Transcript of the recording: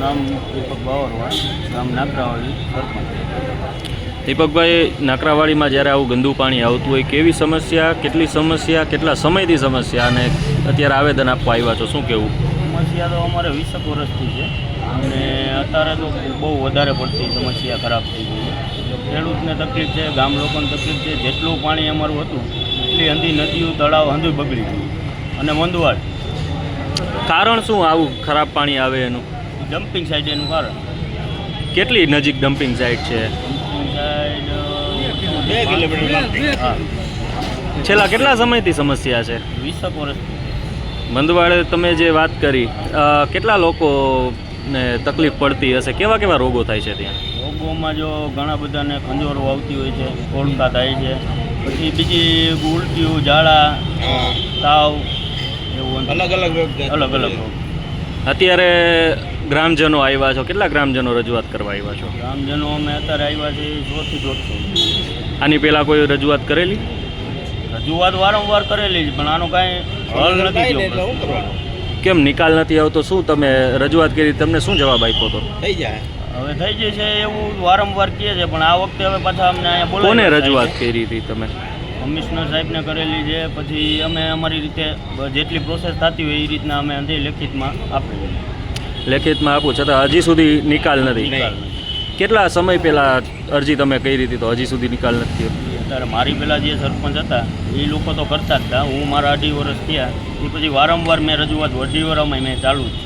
મારું નામ દીપક બાવરવા ગામ નાકરાવાળી સરપંચ દીપકભાઈ નાકરાવાડીમાં જ્યારે આવું ગંદુ પાણી આવતું હોય કેવી સમસ્યા કેટલી સમસ્યા કેટલા સમયથી સમસ્યા અને અત્યારે આવેદન આપવા આવ્યા છો? શું કેવું? સમસ્યા તો અમારે વીસેક વર્ષથી છે. અને અત્યારે તો બહુ વધારે પડતી સમસ્યા ખરાબ થઈ ગઈ છે. ખેડૂતને તકલીફ છે ગામ લોકોને તકલીફ છે. જેટલું પાણી અમારું હતું એટલી અંધી નદીઓ તળાવ અંધું બગડી ગયું. અને મંદવાડ. કારણ શું આવું ખરાબ પાણી આવે એનું? ડમ્પિંગ સાઈડ એનું કારણ કેટલી નજીક ડમ્પિંગ સાઇટ છે? ડમ્પિંગ સાઈડ બે કિલોમીટર હા. છેલ્લા કેટલા સમયથી સમસ્યા છે? વીસક વર્ષ મંદવાડે તમે જે વાત કરી કેટલા કેટલા લોકોને તકલીફ પડતી હશે? કેવા કેવા રોગો થાય છે ત્યાં? રોગોમાં જો ઘણા બધાને ખંજોરો આવતી હોય છે કોળકા થાય છે. પછી બીજી ઉલટીઓ ઝાડા તાવ એવું અલગ અલગ અલગ અલગ રોગ. અત્યારે ગ્રામજનો આવ્યા છો? કેટલા ગ્રામજનો રજૂઆત કરવા આવ્યા છો? ગ્રામજનો અમે અત્યારે આવ્યા છે સોથી દોઢસો આની પહેલાં કોઈ રજૂઆત કરેલી? રજૂઆત વારંવાર કરેલી છે પણ આનો કાંઈ હલ નથી થયો કેમ નિકાલ નથી આવતો? શું તમે રજૂઆત કરી? તમને શું જવાબ આપ્યો હતો હવે થઈ જાય છે એવું વારંવાર કહે છે પણ આ વખતે હવે પાછા અમને અહીંયા કોને બોલાવ્યા રજૂઆત કરી હતી તમે? કમિશનર સાહેબને કરેલી છે. પછી અમે અમારી રીતે જેટલી પ્રોસેસ થતી હોય એ રીતના અમે અંદર લેખિતમાં આપેલી લેખિતમાં આપું છતાં હજી સુધી નિકાલ નથી. કેટલા સમય પહેલાં અરજી તમે કઈ રીતે તો હજી સુધી નિકાલ નથી અત્યારે મારી પહેલાં જે સરપંચ હતા એ લોકો તો કરતા જ હતા. હું મારા અઢી વર્ષ થયા. એ પછી વારંવાર મેં રજૂઆત અઢી વર્ષમાં મેં ચાલુ જ છે